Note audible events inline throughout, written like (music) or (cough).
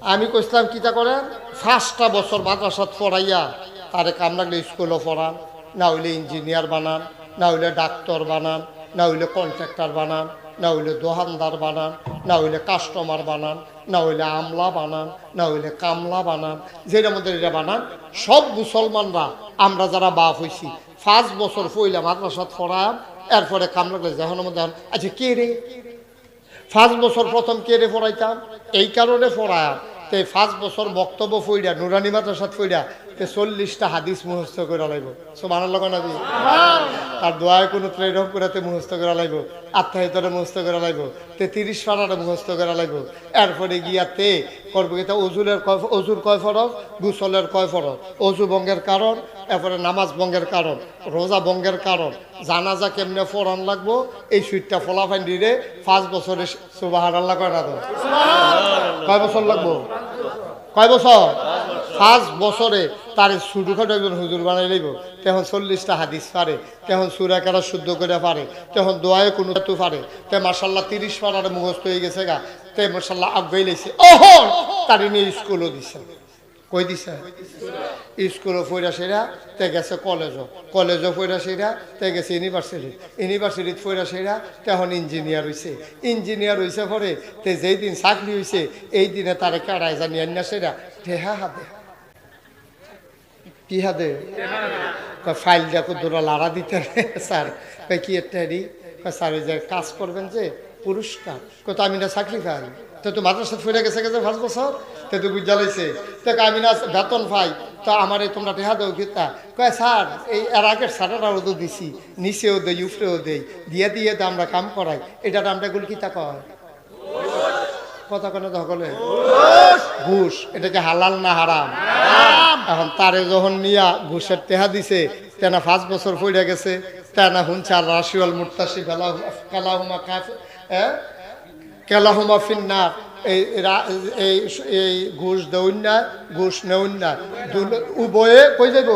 আমি কইছিলাম কিতা করেন? ফার্স্টটা বছর মাদ্রাসাত পড়াইয়া তারে কাম লাগলে স্কুলও পড়ান, না হইলে ইঞ্জিনিয়ার বানান, না হইলে ডাক্তার বানান, না হইলে কন্ট্রাক্টর বানান, না হইলে দোকানদার বানান, না হইলে কাস্টমার বানান, না হইলে আমলা বানান, না হইলে কামলা বানান, যেটা মধ্যে এটা বানান, সব মুসলমানরা, আমরা যারা বাপ হইছি, পাঁচ বছর পইলা মাদ্রাসাত পড়ান, এরপরে কাম লাগলে যখন মধ্যে আচ্ছা কে রে? পাঁচ বছর প্রথম কে রে পড়াইতাম, এই কারণে পড়ায় তে পাঁচ বছর বক্তব্য ফইরা নুরানি মাদ্রাসাত ফইরা তে চল্লিশটা হাদিস মুখস্থ করে লাগব সমান লগা নাবি? আর দোয়ায় কোনো ট্রেড করাতে মুখস্থ করা লাগব আত্মাহিতরে মুখস্থ করা লাগব তে তিরিশ পাড়াটা মুখস্থ করা লাগব এরপরে গিয়া তে করব অজুরের কয় অজুর কয় ফরক গুসলের কয় ফরক অজু বঙ্গের কারণ? এরপরে নামাজ বঙ্গের কারণ? রোজা বঙ্গের কারণ? জানাজা কেমনে ফোরান লাগবো? এই সুইটটা ফলাফাইন দিলে পাঁচ বছরে সুবাহার আল্লাহ কয় না কয় বছর লাগবো? কয় বছর? পাঁচ বছরে তার ছোটখাটো একজন হুজুর বানাই লইব। তখন চল্লিশটা হাদিস পারে তখন সুরা কেন শুদ্ধ করে পারে তখন দোয়ায় কোনো তু পারে, তে মার্শাল্লাহ তিরিশ পারার মুখস্থ হয়ে গেছে গা, তে মার্শাল্লাহ আগাই লাইছে। ওহন তার স্কুলও দিছে কই দিছে? স্কুলও ফইরা সেরা, তে গেছে কলেজও। কলেজও ফইরা সেরা, তে গেছে ইউনিভার্সিটি। ইউনিভার্সিটিত ফইরা সেরা তখন ইঞ্জিনিয়ার হইছে। ইঞ্জিনিয়ার হইছে পরে তে যেই দিন চাকরি হইছে, এই দিনে তারে কেড়ায় জানি আন্না সেরা। ঠেহা হাতে কি হাতে ফাইল দেখো, দুটো লাড়া দিতে স্যার। কি একটা স্যার, ওই যে কাজ করবেন যে, পুরস্কার। কত আমি না চাকরি পাই। তো তো মাদ্রাসা ফিরে গেছে গেছে পাঁচ বছর, তো তো লাইছে। তো আমি না বেতন পাই। তো আমার এই তোমরা টেহা দেও কিতা কয়, স্যার, এই এর আগের স্যারেরাও তো দিছি, নিচেও দেই, উপরেও দেই। দিয়ে দিয়ে তো আমরা কাম করাই। এটার আমরা গুলো কিতা কয়। কথা কেন সকলে? ঘুষ। এটাকে হালাল না হারাম? এখন তারে যখন নিয়া ঘুষের টেহা দিছে তেনা পাঁচ বছর পড়ে গেছে তেনা হুনছে আর রাশিয়াল মুরতাসি কালাহুমা কাফ হ্যাঁ কেলাহুমা ফিন্নার। এই এই এই ঘুষ দেউন না ঘুষ নেউন। উভয়ে কই যাইব?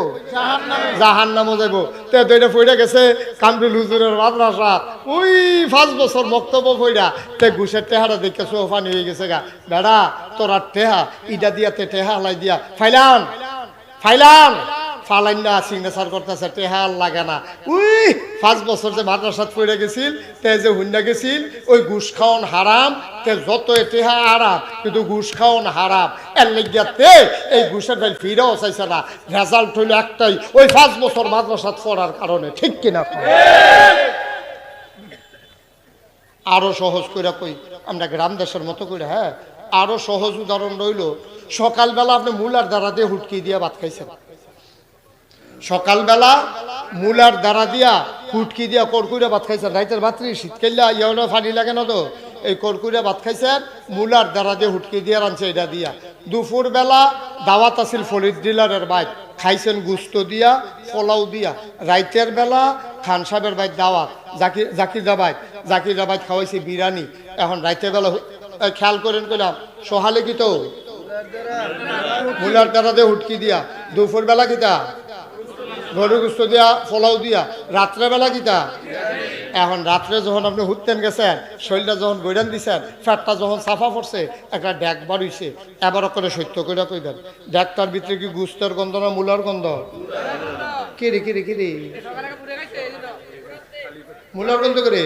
জাহান নামও যাইব। তে দুইটা ফইরা গেছে কামরুল হুজুরের মাদ্রাসা। ওই পাঁচ বছর বক্তব্য ফইরা, তে ঘুষের টেহারা দেখে সোফানি হয়ে গেছে গা। বেড়া, তোরা টেহা, ইটা দিয়া তে টেহা হালাই দিয়া। ফাইলান ফাইলান। ফালাইন না সিগনেচার করতেছে, টেহা লাগে না। উই, পাঁচ বছর যে মাদ্রাসাত পড়ে গেছিল, তে যে হুন্ডা গেছিল, ওই ঘুষ খাওয়ান হারাম, তে যত টেহা হারাম কিন্তু ঘুষ খাওয়ান হারাম। এর লেগিয়া তে এই ঘুষের ফাইল ফিরেও চাইছে না। রেজাল্ট হইল একটাই, ওই পাঁচ বছর মাদ্রাসাত পড়ার কারণে। ঠিক কিনা? আরও সহজ করে কই, আমরা গ্রাম দেশের মতো করে হ্যাঁ? আরও সহজ উদাহরণ রইল, সকালবেলা আপনি মূলার দ্বারা দিয়ে হুটকি দিয়ে ভাত খাইছেন। সকালবেলা মূলার দ্বারা দিয়া হুটকি দিয়া কড়কুড়ে ভাত খাইছেন। রাইতের ভাত্রি শীতকাল্লা ইয়নো পানি লাগে না তো? এই কড়কুড়ে ভাত খাইছেন, মূলার দ্বারা দিয়ে হুটকি দিয়ে রানছে এটা দিয়া। দুপুর বেলা দাওয়াত আছিল ফরিদ ডিলারের বাইক খাইছেন গুস্ত দিয়া, পোলাও দিয়া। রাইতের বেলা খান সাহেবের বাইক দাওয়াত জাকির জাকির দাবাই জাকির দাবাই খাওয়াইছে বিরিয়ানি। এখন রাইতের বেলা খেয়াল করেন কইলাম, সোহালে কি তো? মূলার দ্বারা দিয়ে হুটকি দিয়া। দুপুর বেলা কিতা গরু গুস্ত দিয়া, ফলাও দিয়া রাত্রেবেলা কিতা? এখন রাত্রে যখন আপনি হুটতেন গেছেন শরীরটা যখন গৈরান দিছেন ফ্যাটটা যখন সাফা পড়ছে একটা ড্যাক বাড়িছে এবার করে সত্য করে কই দেন ড্যাকটার ভিতরে কি গুস্তের গন্ধ না মূলার গন্ধ? কিরে কিরে কিরে মূলার গন্ধ করে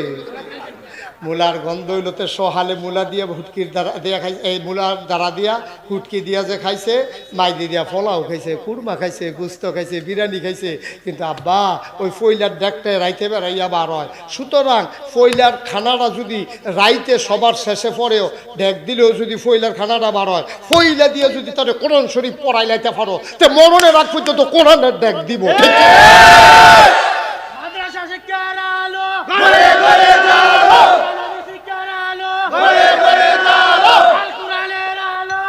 মূলার গন্ধ হইলতে সহালে মূলা দিয়া হুটকির দ্বারা দিয়া খাইছে এই মূলার দ্বারা দিয়া হুটকি দিয়া যে খাইছে মাইদি দিয়া ফলাও খাইছে কুরমা খাইছে গুস্ত খাইছে বিরিয়ানি খাইছে। কিন্তু আব্বা ওই ফইলার দেখতে রাইতে বেড়াইয়া বার হয়। সুতরাং ফইলার খানাটা যদি রাইতে সবার শেষে পরেও ডেক দিলেও যদি ফইলার খানাটা বার হয় ফইলা দিয়ে যদি তার কোরআন শরীফ পড়াই লাইতে পারো তে মরণে রাখ পর্যন্ত কোরআনের ডেক দিব। ঠিক? মাদ্রাসা শিক্ষার আলো ঘরে ঘরে আলো আল কোরআনের আলো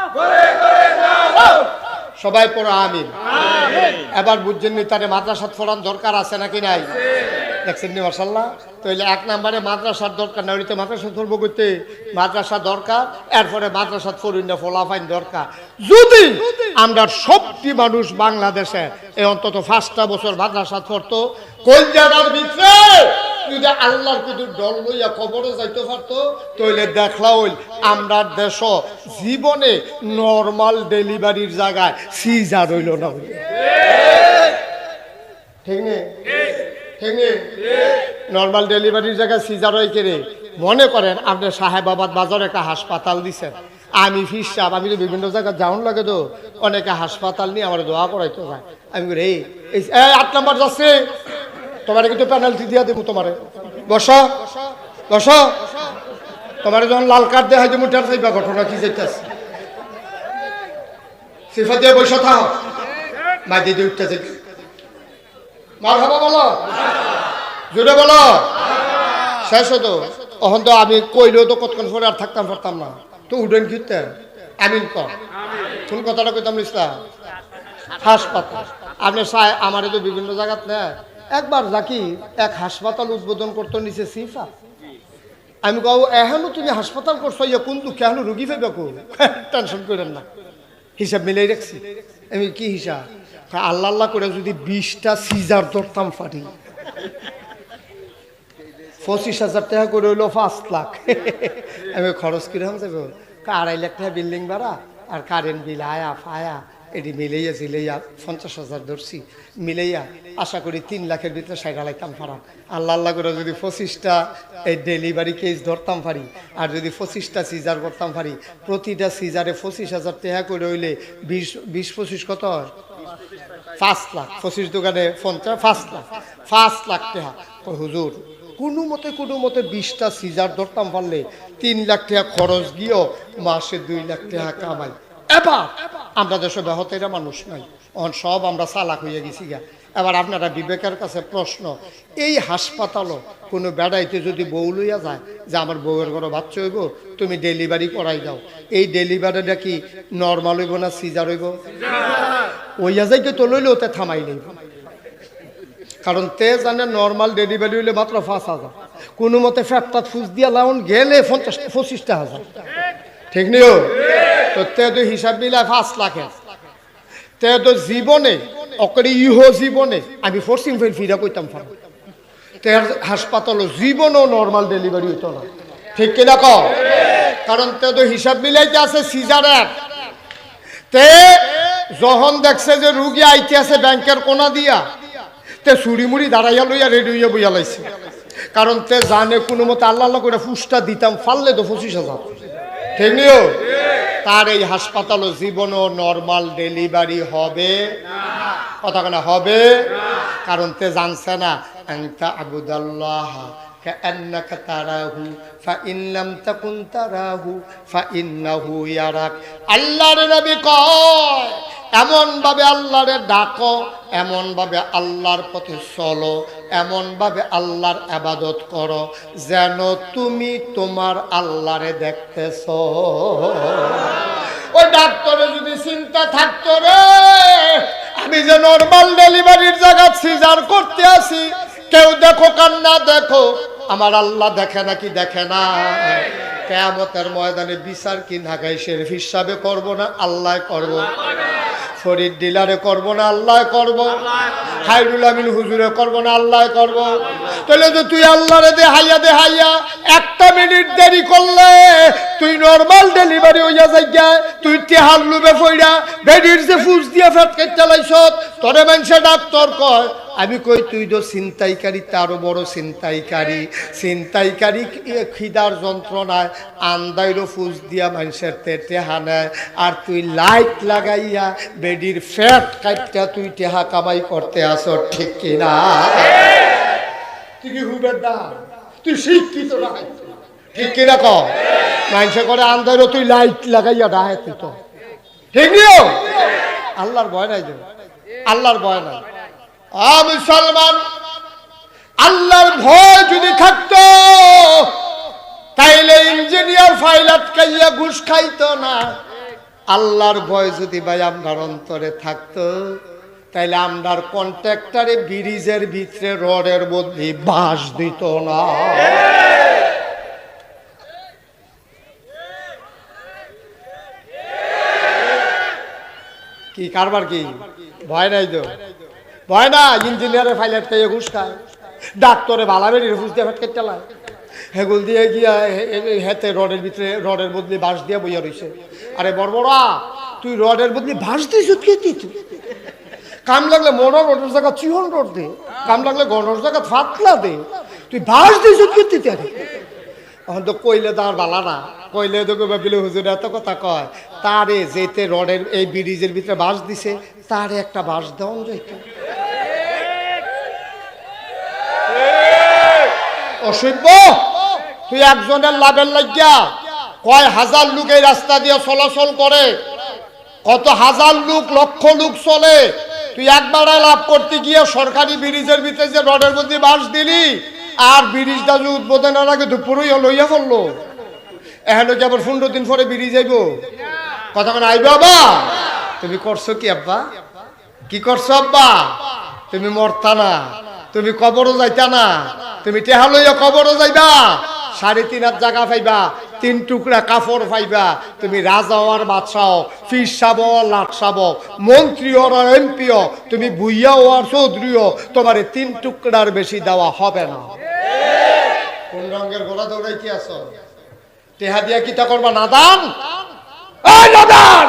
সবাই পড়ো আমিন। এবার বুঝছেন নি তারে মাদ্রাসাত পড়ার দরকার আছে নাকি নাই? দেখছেন নি মার্শাল্লাহ তাহলে এক নম্বরে মাদ্রাসার দরকার না হইলে মাদ্রাসা ধরবো করতে মাদ্রাসা দরকার এরপরে মাদ্রাসাত ফরিন না ফলাফাইন দরকার। যদি আমরা সবটি মানুষ বাংলাদেশে এই অন্তত পাঁচটা বছর মাদ্রাসাত পড়তো কলজাদার ভিতরে যদি আল্লাহর কিন্তু ডল লইয়া খবরে যাইতে পারতো, তইলে দেখলা হইল আমরা দেশ জীবনে নর্মাল ডেলিভারির জায়গায় সিজার হইল না হইল। ঠিক নেই ঠিক নেই নর্মাল ডেলিভারির জায়গায় সিজার হয় কেড়ে মনে করেন আপনি সাহেবাবাদ বাজার একটা হাসপাতাল দিছেন। আমি ফিস আমি তো বিভিন্ন জায়গায় যাওন লাগে তো, অনেকে হাসপাতাল নিয়ে আমার দোয়া করাইতে যায়। আমি এই- এই, আট নাম্বার যাচ্ছে। তোমার কিন্তু পেনাল্টি দিয়া দেবো তোমারে। বস বস। তোমার যখন লাল কার্ড দেওয়া হয় তুমি টের চাইবা ঘটনা কি যেতেছে সিফা দিয়ে বসে থাক মা দিদি উঠতেছে। মার হাবা বলো। জোরে বলো। শেষ হতো। তখন তো আমি কইলেও তো কতক্ষণ পরে আর থাকতাম, পারতাম না। তো উডেন কিনতে আমিন কর কোন কথাটা কইতাম ইসলাম হাসপাতাল। আপনি চাই আমারে তো বিভিন্ন জায়গাত না একবার যাকি এক হাসপাতাল উদ্বোধন করতে নিচে সিফা। আমি কও এখনও তুমি হাসপাতাল করছ ইয়ে কোন দুঃখে? এখনও রুগী ফেবে টেনশন করেন না। হিসাব মিলাই রাখছি। আমি কি হিসাব? আল্লাহ আল্লাহ করে যদি বিশটা সিজার ধরতাম ফাটি। পঁচিশ হাজার টাকা করে হইল পাঁচ লাখ। (laughs) আমি খরচ কীরকম যাব আড়াই লাখ টাকা বিল্ডিং ভাড়া আর কারেন্ট বিল আয়া, ফায়া। এটি মিলাইয়া জিলাইয়া পঞ্চাশ হাজার ধরছি। মিলাইয়া আশা করি তিন লাখের ভিতরে সাইড হালাইতাম পারাম আল্লাহ আল্লাহ করে যদি পঁচিশটা এই ডেলিভারি কেস ধরতাম পারি আর যদি পঁচিশটা সিজার করতাম পারি প্রতিটা সিজারে পঁচিশ হাজার টাকা করে হইলে বিশ বিশ, পঁচিশ কত হয়? পাঁচ লাখ। পঁচিশ দোকানে পঞ্চাশ, পাঁচ লাখ। পাঁচ লাখ টেহা হুজুর, কোনো মতে কোনো মতে বিশটা সিজার ধরতাম পারলে তিন লাখ টাকা খরচ গিয়েও মাসে দুই লাখ টাকা কামাই। এবার আমরা দেশে ব্যাহতেরা মানুষ নাই অন সব আমরা চালাক হইয়া গেছি গা। এবার আপনারা বিবেকের কাছে প্রশ্ন, এই হাসপাতালও কোনো বেড়াইতে যদি বউ লইয়া যায়, যে আমার বউয়ের ঘরে বাচ্চা হইব, তুমি ডেলিভারি করাই দাও। এই ডেলিভারিটা কি নর্মাল হইব না সিজার হইব? ওইয়া যাইতে তো লইলেও তে থামাই নেই কারণ তে জানে নর্মাল ডেলিভারি হইলে মাত্র পাঁচ হাজার। কোনো মতে ফ্যাটটা ফুস দিয়া লাউন গেলে পঁচিশটা হাজার ঠিক নিও তো তে তো হিসাব মিলায় পাঁচ লাখে তে তো জীবনে, অকরে ইহ জীবনে, আমি ফোর্সিং ফেল ফিরা কইতাম পারো তের হাসপাতালও জীবনও নর্মাল ডেলিভারি হইতো না। ঠিক কিনা ক কারণ তে তো হিসাব মিলাইতে আছে সিজারের তে যখন দেখছে যে রুগী আইতে আছে ব্যাংকের কোনা দিয়া, তে চুরি মুড়ি দাঁড়াইয়া লইয়া রেডি হইয়া বইয়া লাইছে। কারণ তে জানে কোনো মতে আল্লাহ আল্লাহ করে ফুসটা দিতাম, ফাললে তো পঁচিশ হাজার। ঠিক নিও? তার এই হাসপাতাল ও জীবনও নর্মাল ডেলিভারি হবে। কথা কেন হবে? কারণ তে জানছে না আবুদাল্লাহ। كأنك تراه فإن لم تكن تراه فإنه يراك আল্লাহর নবী কয় এমন ভাবে আল্লাহরে ডাকো এমন ভাবে আল্লাহর পথে চলো এমন ভাবে আল্লাহর আবাদত করো যেন তুমি তোমার আল্লাহরে দেখতেছ ওই ডাক্তারে যদি চিন্তা থাকতো রে আমি যে নর্মাল ডেলিভারির জায়গা সিজার করতে আসি কেউ দেখো কান্না দেখো আমার আল্লাহ দেখে নাকি দেখে না। কেয়ামতের ময়দানে বিচার কি ঢাকায় শেরফ হিসাবে করব না, আল্লাহ করব। ফরিদ ডিলারে করব না, আল্লাহ করব। হাইরুল আমিন হুজুরে করব না, আল্লাহ করব। তাহলে তো তুই আল্লাহরে দে হাইয়া দে হাইয়া একটা মিনিট দেরি করলে তুই নর্মাল ডেলিভারি হইয়া যাইয়া তুই টেহার লুবে ফইরা বেডির যে ফুস দিয়া ফেট কেটে লাইছত তোরে মানুষে ডাক্তার কয় আমি কই, তুই তো ছিনতাইকারী, তারও বড় ছিনতাইকারী। ছিনতাইকারী খিদার যন্ত্রণায় আন্দাইরও ফুস দিয়া মানুষের টেহা নেয়। আর তুই লাইট লাগাইয়া বেডির ফ্যাট কাটটা তুই টেহা কামাই করতে আসো, ঠিক কিনা তুই কি হুবের তুই শিক্ষিত না? ঠিক কিনা ক? মানুষে করে আন্দাইরও তুই লাইট লাগাইয়া ডাহে তুই তো। ঠিক নিও আল্লাহর ভয় নাই যে আল্লাহর ভয় নাই। মুসলমান, আল্লাহর ভয় যদি থাকতো, তাইলে ইঞ্জিনিয়ার ফাইল আটকাইয়া ঘুষ খাইতো না। আল্লাহর ভয় যদি ভাই আপনার অন্তরে থাকতো, তাইলে আমরার কন্ট্রাক্টারে ব্রিজের ভিতরে রডের মধ্যে বাঁশ দিত না। কি, কারবার কি? ভয় নাই তো? ভয় না, ইঞ্জিনিয়ারের ফাইল আটকাইয়া ঘুষ খায়। ডাক্তরে বেরিয়ে ফুস দিয়ে ফেটকে চালায়। হেগুল দিয়ে গিয়া হেতে রডের ভিতরে, রডের বদলে বাঁশ দিয়ে বইয়া রইছে। আরে বড়বড়া, তুই রডের বদলে বাঁশ দিয়েছ কে তুই? কাম লাগলে মোড়া রোডের জায়গা চিহন রোড দে। কাম লাগলে গণর জায়গা ফাতলা দে। তুই বাঁশ দিয়েছ কে তুই? তারে এখন তো কইলে তার বালা না। কইলে তো কইবা, বিলে হুজুর, এত কথা কয়। তারে যেতে রডের এই ব্রিজের ভিতরে বাঁশ দিছে, তারে একটা বাঁশ দেওয়া যাইতো অসভ্য! তুই একজনের লাভের লাগিয়া কয় হাজার লোক এই রাস্তা দিয়ে চলাচল করে, কত হাজার লোক, লক্ষ লোক চলে। তুই একবার লাভ করতে গিয়ে সরকারি ব্রিজের ভিতরে যে রডের মধ্যে বাঁশ দিলি আর ব্রিজটা যে উদ্বোধনের আগে দুপুরই লইয়া ফেলল। এখন কি আবার পনেরো দিন পরে ব্রিজ আইব মানে আইব আবা তুমি করছ কি আব্বা? কি করছ আব্বা? তুমি মরতা না। তুমি কবরও যাইতা না। তুমি টেহা লইয়া কবরও যাইবা। সাড়ে তিন হাত জায়গা পাইবা। তিন টুকরা কাপড় পাইবা তুমি রাজা আর বাদশাহ ফির সাব লাট সাব মন্ত্রী আর এমপিও তুমি বুইয়া ও আর চৌধুরীও তোমার তিন টুকরার বেশি দেওয়া হবে না। কোন রঙের গোলা দৌড়াই কি আছো? টেহা দিয়া কিতা করবা, নাদান? নাদান!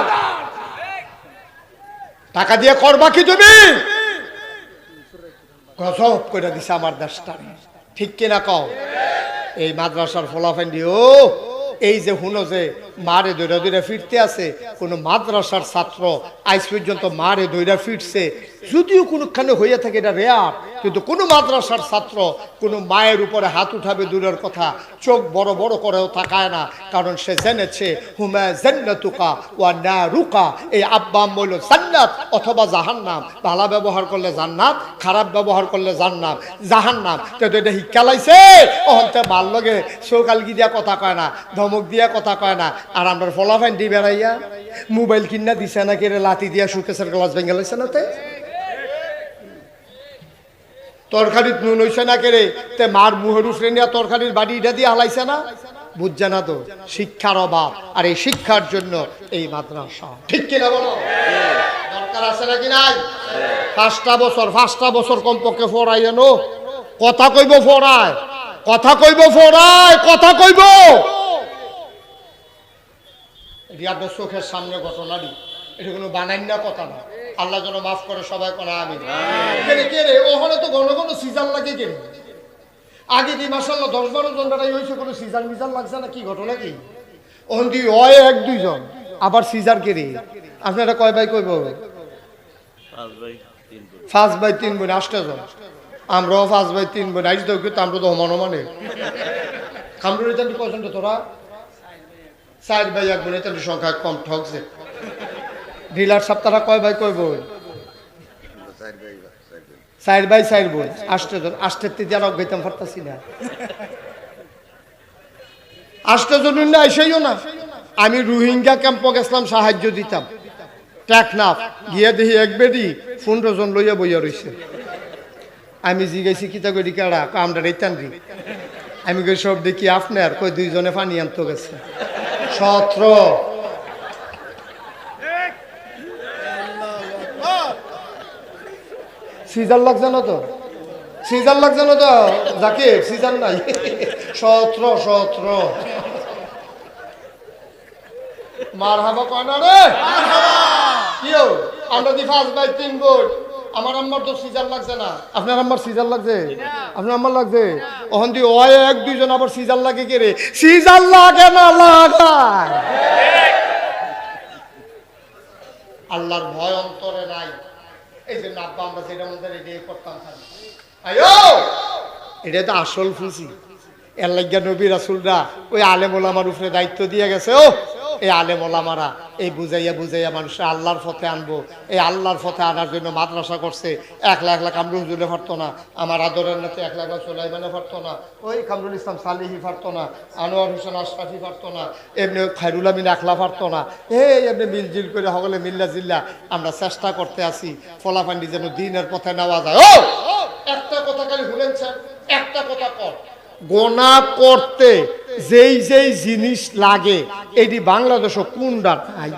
টাকা দিয়ে করবা কি তুমি? গজব করে দিছে আমার দেশটা ঠিক কিনা কও? এই মাদ্রাসার ফলাফেন্ডি ও এই যে হুনো যে মারে দৈরা দৈরা ফিরতে আছে। কোন মাদ্রাসার ছাত্র আজ পর্যন্ত মারে দৈরা ফিরছে। যদিও কোনোখানে হইয়া থাকে এটা রেয়ার, কিন্তু কোনো মাদ্রাসার ছাত্র কোনো মায়ের উপরে হাত উঠাবে দূরের কথা, চোখ বড় বড় করেও তাকায় না, কারণ সে জেনেছে, হুমা জান্নাতুকা ওয়া না রুকা এই আব্বা হইল জান্নাত অথবা জাহান্নাম। ভালা ব্যবহার করলে জান্নাত, খারাপ ব্যবহার করলে জান্নাত, জাহান্নাম। কিন্তু এটা শিক্ষা লাইছে, অহন্তে ভালো লগে চৌকালগি দিয়া কথা কয় না, ধমক দিয়া কথা কয় না আর আমরা ফলাফাইন দি বেড়াইয়া মোবাইল কিনা দিছে না কেড়ে লাতি দিয়া সুকেশের গ্লাস ভেঙে লাইছে না তে? তরকারিত নুন হইছে না কেড়ে তে মার মুহের উফরে নিয়ে তরকারির বাড়ি এটা দিয়ে হালাইছে না? বুঝছে না তো, শিক্ষার অভাব আর এই শিক্ষার জন্য এই মাদ্রাসা। ঠিক কিনা বলো? দরকার আছে নাকি নাই? পাঁচটা বছর পাঁচটা বছর কমপক্ষে ফোরাই এনো কথা কইব ফোরায়, কথা কইব ফোরায়, কথা কইব। এটি চোখের সামনে ঘটনাটি এটা কোনো বানাই না কথা না। আল্লাহ যেন মাফ করে সবাই কোনা আমি কেরে কেরে ওখানে তো ঘন ঘন সিজন লাগে কেন? আগে দি মাসাল্লাহ দশ বারো জন বেড়াই হয়েছে কোনো সিজন মিজান লাগছে না? কি ঘটনা কি? ওখান দিয়ে হয় এক দুইজন। আবার সিজার কেরে আপনারা কয় ভাই কইব পাঁচ বাই তিন বোন। আটটা জন। আমরাও পাঁচ বাই তিন বোন। আইস দেখ আমরা তো কামরুর এটা কজন তোরা? চার বাই এক বোন সংখ্যা কম ঠকছে। ডিলার সপ্তাহটা কয় ভাই কয় বই চার বাই চার বই চার বাই চার বোন আটটা জন আটটার থেকে আর গেতাম পারতাছি না আটটা জন এসেইও না। আমি রোহিঙ্গা ক্যাম্পে গেছিলাম, সাহায্য দিতাম। টেকনাফ গিয়ে দেখি এক বেডি পনেরো জন লইয়া বইয়া রইছে। আমি জিগাইছি, কিতা করি কয় আমরা রেতান আমি সব দেখি আপনার কই দুইজনে পানি আনতে গেছে। সত্র। সিজার লাগছে না তো? সিজার লাগছে না তো? যাকে সিজার নাই। সত্র সত্র। মার হাবা কয় না রে? কিও আমরা দি ফার্স্ট বাই তিন বোর্ড আমার আম্মার তো সিজার লাগছে না। আপনার আম্মার সিজার লাগছে? আপনার আম্মার লাগছে? ওখান দিয়ে ওয় এক দুইজন আবার সিজার লাগে কে রে? সিজার লাগে না লাগায়। (laughs) আল্লাহর ভয় অন্তরে নাই। এই জন্য আব্বা আমরা যেটা মধ্যে রেডি করতাম আয়ো! এটা তো আসল খুশি। এর লাগিয়া নবী রাসুলরা ওই আলেম ওলামার উপরে দায়িত্ব দিয়ে গেছে ও। এই আলেম ওলামারা, এই বুঝাইয়া বুঝাইয়া মানুষের আল্লাহর পথে আনব। এই আল্লাহর পথে আনার জন্য মাদ্রাসা করছে এক লাখ লাখ কামরুল জুলে পারতো না, আমার আদরের নাতে এক লাখ লাখ সোলাইমানে পারতো না, ওই কামরুল ইসলাম সালিহি পারতো না, আনোয়ার হোসেন আশরাফি পারতো না, এমনি খাইরুল আমিন একলা পারতো না। এই এমনি মিলজিল করে সকলে মিল্লা জিল্লা, আমরা চেষ্টা করতে আসি ফলাফান্ডি যেন দিনের পথে নেওয়া যায়। ও! একটা কথা খালি ভুলেন একটা কথা কর গোনা করতে যেই যেই জিনিস লাগে। এটি বাংলাদেশও কুন্ডা নাই।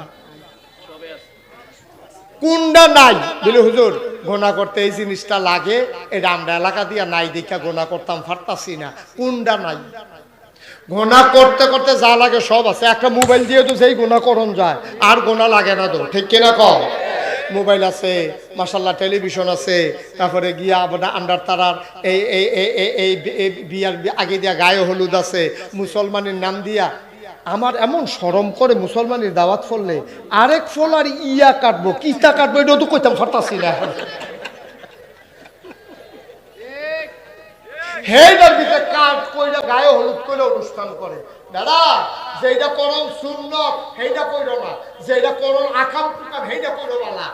কোনটা নাই। বলে হুজুর, গোনা করতে এই জিনিসটা লাগে, এটা আমরা এলাকা দিয়া নাই দেখা, গোনা করতাম ফারতাছি না। কুন্ডা নাই। গোনা করতে করতে যা লাগে সব আছে। একটা মোবাইল দিয়ে তো সেই গোনা করণ যায়, আর গোনা লাগে না তো, ঠিক কিনা কম মোবাইল আছে মাসাল্লাহ টেলিভিশন আছে, তারপরে গিয়া আপনার আন্ডার তারার এই এই, এই- বিয়ার আগে দিয়া গায়ে হলুদ আছে, মুসলমানের নাম দিয়া। আমার এমন সরম করে মুসলমানের দাওয়াত ফললে, আরেক ফল আর ইয়া কাটবো কিতা কাটবো, এটাও তো কইতাম ফাটাছি না। হেইটার ভিতরে কাঠ কইরা গায়ে হলুদ করে অনুষ্ঠান করে। দাদা যেটা করম শূন্য সেইটা কইরো না। যেটা করম আকাম টুকাম সেইটা কইরো না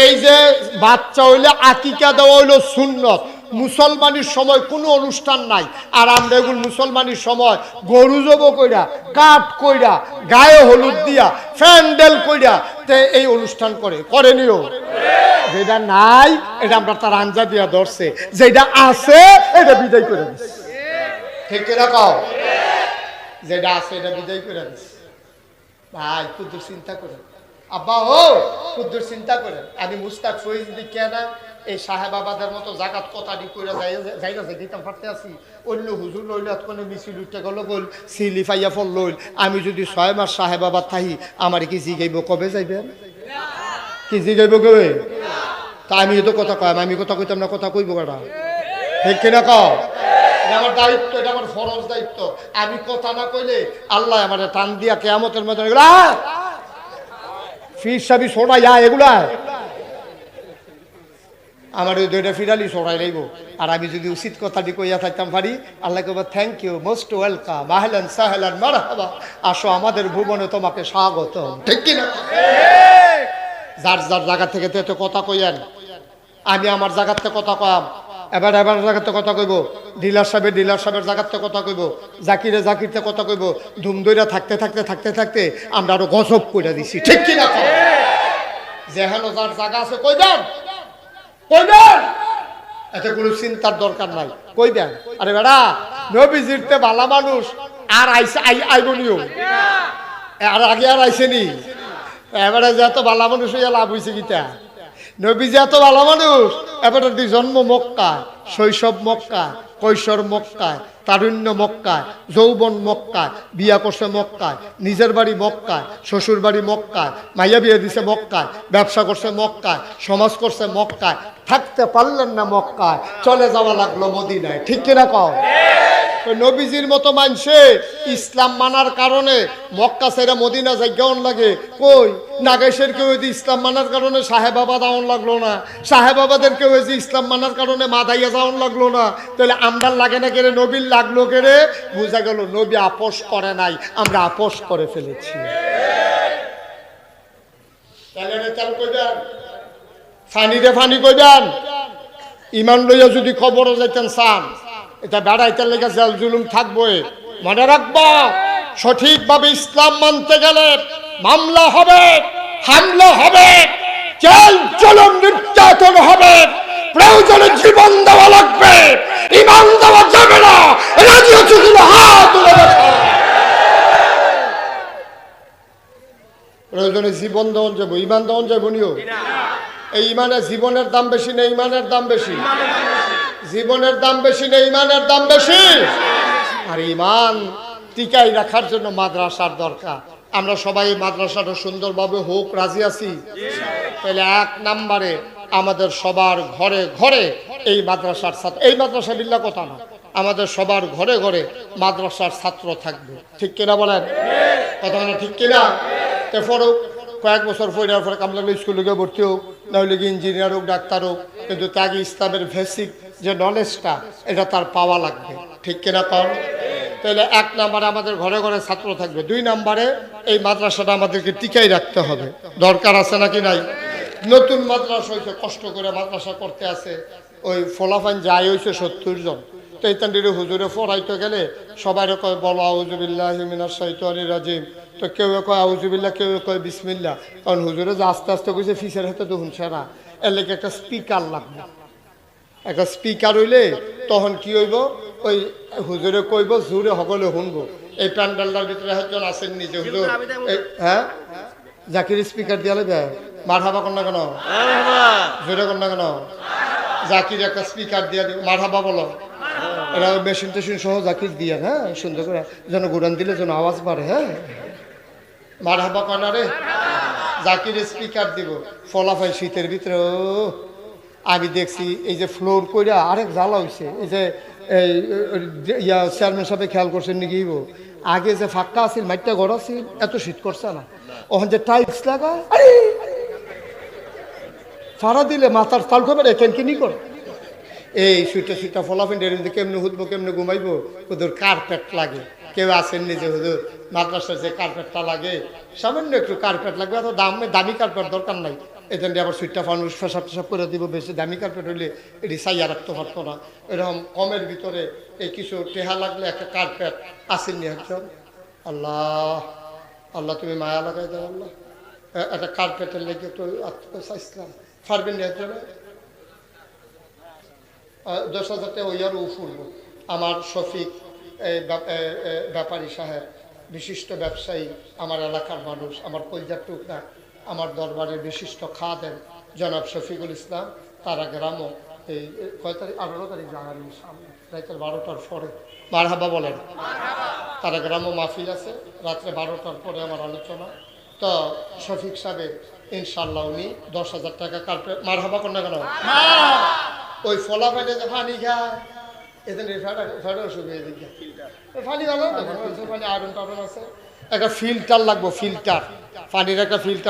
এই যে বাচ্চা হইলে আকিকা দেওয়া হইল সুন্নত। মুসলমানের সময় কোনো অনুষ্ঠান নাই। আর আমরা এগুলো মুসলমানের সময় গরু জব কইরা, কাঠ কইরা, গায়ে হলুদ দিয়া ফ্যান্ডেল কইরা তে এই অনুষ্ঠান করে। করেনিও যেটা নাই, এটা আমরা তার আঞ্জা দিয়া ধরছে। যেটা আছে, এটা বিদায় করে দিচ্ছে ঠিক কিনা কও? যেটা আছে এটা বিদায় করে দিচ্ছে ভাই, কুদ্দুর চিন্তা করেন। আব্বা, ও, কুদ্দুর চিন্তা করেন। আমি মুস্তাক ফরিদ দিকে না, এই সাহেবাবাদের মতো জাগাত কথা দি কইরা যাই যাই দিতাম পারতে আছি। অন্য হুজুর লইলে কোনো মিছিল উঠতে গেল গল সিলি ফাইয়া ফল লইল। আমি যদি ছয় মাস সাহেবাবাদ থাহি আমার কি জিগাইব, কবে যাইবেন কি জিগাইব কবে? তা আমি তো কথা কয়, আমি কথা কইতাম না, কথা কইব কেটা ঠিক কিনা কও? এটা আমার দায়িত্ব এটা আমার ফরজ দায়িত্ব। আমি কথা না কইলে আল্লাহ আমার টান দিয়া কেয়ামতের এগুলা ফির সাবি সোনা যা এগুলা আমার ওই দুইটা ফিরালি সরাই লাগবো আর আমি যদি উচিত কথাটি কইয়া থাকতাম পারি আল্লাহ কব থ্যাংক ইউ মোস্ট ওয়েলকাম আহলান সাহলান মারহাবা আসো আমাদের ভুবনে তোমাকে স্বাগত ঠিক কিনা? যার যার জায়গা থেকে তো এত কথা কইয়েন আমি আমার জায়গার থেকে কথা কম এবার এবার জায়গাতে কথা কইব। ডিলার সাহেবের ডিলার সাহেবের জায়গাতে কথা কইব। জাকিরে জাকিরতে কথা কইব। ধুমদইরা থাকতে থাকতে থাকতে থাকতে আমরা আরও গজব করে দিছি। ঠিক কি না যেহেন যার জায়গা আছে কইবেন কইবেন এতে কোনো চিন্তার দরকার নাই। কইবেন আরে বেড়া নবীজিরতে বালা মানুষ। আর আইসে আই আইবনিও আর আগে আর আইসেনি এবারে যে এত বালা মানুষ হইয়া লাভ হয়েছে গীতা নবী যে এত ভালো মানুষ। এবারে দি জন্ম মক্কায়, শৈশব মক্কায়, কৈশোর মক্কায়, তারুণ্য মক্কায়, যৌবন মক্কায়, বিয়া করছে মক্কায়, নিজের বাড়ি মক্কায়, শ্বশুর বাড়ি মক্কায়, মাইয়া বিয়ে দিছে মক্কায়, ব্যবসা করছে মক্কায়, সমাজ করছে মক্কায়, থাকতে পারলেন না মক্কায়, চলে যাওয়া লাগল মদিনায়। ঠিক কিনা তো নবীজির মতো মানছে। ইসলাম মানার কারণে মক্কা সেরা মদিনা কেমন লাগে। কই? নাগেশের কেউ যদি ইসলাম মানার কারণে সাহেবাবাদ আউন লাগল না? সাহেবাবাদের কেউ যদি ইসলাম মানার কারণে মাদাইয়া যাওন লাগল না? তাহলে আমরার লাগে না কেড়ে নবীর লাগল কেড়ে? বোঝা গেল নবী আপোষ করে নাই, আমরা আপোষ করে ফেলেছি। তাহলে রে চাল কইবেন ফানি কইবেন ইমান লইয়া যদি খবরও যাইতেন চান। এটা বেড়াইতে লেগে জেল জুলুম থাকবই মনে রাখবা, সঠিকভাবে ইসলাম মানতে গেলে মামলা হবে, হামলা হবে, জেল জুলুম নির্যাতন হবে। প্রয়োজনে জীবন দেওয়া লাগবে, ইমান দেওয়া যাবে না। রাজি হচ্ছে কিনা? হাত প্রয়োজনে জীবন দেওয়ান যাব, ইমান দেওয়ান যাব এই ইমানের জীবনের দাম বেশি না ইমানের দাম বেশি? জীবনের দাম বেশি না ইমানের দাম বেশি? আর ইমান টিকাই রাখার জন্য মাদ্রাসার দরকার। আমরা সবাই মাদ্রাসাটা সুন্দরভাবে হোক, রাজি আছি? তাহলে এক নাম্বারে আমাদের সবার ঘরে ঘরে এই মাদ্রাসার ছাত্র এই মাদ্রাসা বিল্লা কথা না। আমাদের সবার ঘরে ঘরে মাদ্রাসার ছাত্র থাকবে। ঠিক কিনা বলেন? কথা না ঠিক কিনা? এরপরেও কয়েক বছর পরে কামলাগুলো স্কুলে গিয়ে ভর্তি হোক নাহলে কি ইঞ্জিনিয়ার হোক, ডাক্তার হোক, কিন্তু তাকে ইসলামের বেসিক যে নলেজটা এটা তার পাওয়া লাগবে। ঠিক কিনা কর তাহলে এক নম্বরে আমাদের ঘরে ঘরে ছাত্র থাকবে। দুই নম্বরে এই মাদ্রাসাটা আমাদেরকে টিকাই রাখতে হবে। দরকার আছে নাকি নাই? নতুন মাদ্রাসা হয়েছে কষ্ট করে মাদ্রাসা করতে আছে। ওই ফলাফান যাই হয়েছে সত্তর জন। তো এই তান্ডিরে হুজুরে পড়াইতে গেলে সবাই কয়, বলো আউজুবিল্লাহ মিনার সাইতানি রাজিম। তো কেউ কয় আউজুবিল্লাহ কেউ কয়, বিসমিল্লাহ। কারণ হুজুরে যে আস্তে আস্তে কইছে, ফিসের হাতে তো না এর লেগে একটা স্পিকার লাগবে। একটা স্পিকার হইলে তখন কি হইব? ওই হুজুরে কইব জোরে সকলে শুনব। এই প্যান্ডেলটার ভিতরে একজন আছেন নিজে হুজুর। এই- হ্যাঁ? জাকির স্পিকার দিয়ে মার হাবা কর না কেন? জোরে না কেন? জাকির একটা স্পিকার দিয়ে দিবে। মার হাবা বলো এটা মেশিন টেশিন সহ জাকির দিয়ে হ্যাঁ? সুন্দর করে যেন গুড়ান দিলে যেন আওয়াজ বাড়ে হ্যাঁ? মার হাবা কর না রে? জাকির স্পিকার দিব। ফলাফল শীতের ভিতরে ও। আমি দেখছি এই যে ফ্লোর কইরা আরেক জ্বালা হইছে। এই যে, এই, ইয়া চেয়ারম্যান সাহেব খেয়াল করছেন নাকি আগে যে ফাঁকা আছিল, মাইটটা ঘর আছিল, এত শীত করছে না। ওখান যে টাইলস লাগা ফাড়া দিলে মাথার তাল খবর কিনি করে। এই সুইটা সুইটা ফলাফিন এর মধ্যে কেমনে হুদবো, কেমনে ঘুমাইবো? ওদের কার্পেট লাগে। কেউ আসেন যে হুজুর মাদ্রাসার যে কার্পেটটা লাগে, সামান্য একটু কার্পেট লাগবে, এত দাম দামি কার্পেট দরকার নাই। এখান দিয়ে আবার সুইটটা ফানুস ফেসাব টেসাব করে দিব, বেশি দামি কার্পেট হইলে এটি সাইয়া রাখতে পারতো না। এরকম কমের ভিতরে এই কিছু টেহা লাগলে একটা কার্পেট আসেননি একজন। আল্লাহ আল্লাহ তুমি মায়া লাগাই দাও আল্লাহ। একটা কার্পেটের লেগে আত্মীয় চাইছিলাম পারবেন নি একজনে? দশ হাজার টাকা ওই আরও উফুরব আমার শফিক ব্যাপারী সাহেব, বিশিষ্ট ব্যবসায়ী, আমার এলাকার মানুষ, আমার কলজার টুকরা। আমার দরবারের বিশিষ্ট খাদেন জনাব শফিকুল ইসলাম, তারা গ্রামও এই, কয় তারিখ? আঠারো তারিখ জানার সামনে, রাতের বারোটার পরে। মারহাবা বলেন। তারা গ্রামও মাহফিল আছে, রাত্রে বারোটার পরে আমার আলোচনা। তো শফিক সাহেব ইনশাল্লাহ উনি দশ হাজার টাকা কালকে মারহাবা কন্যা কেন? ওই ফলা পাইলে যে ভালো পানি আয়রন টারন আছে। একটা ফিল্টার লাগবো, ফিল্টার। পানির একটা ফিল্টার।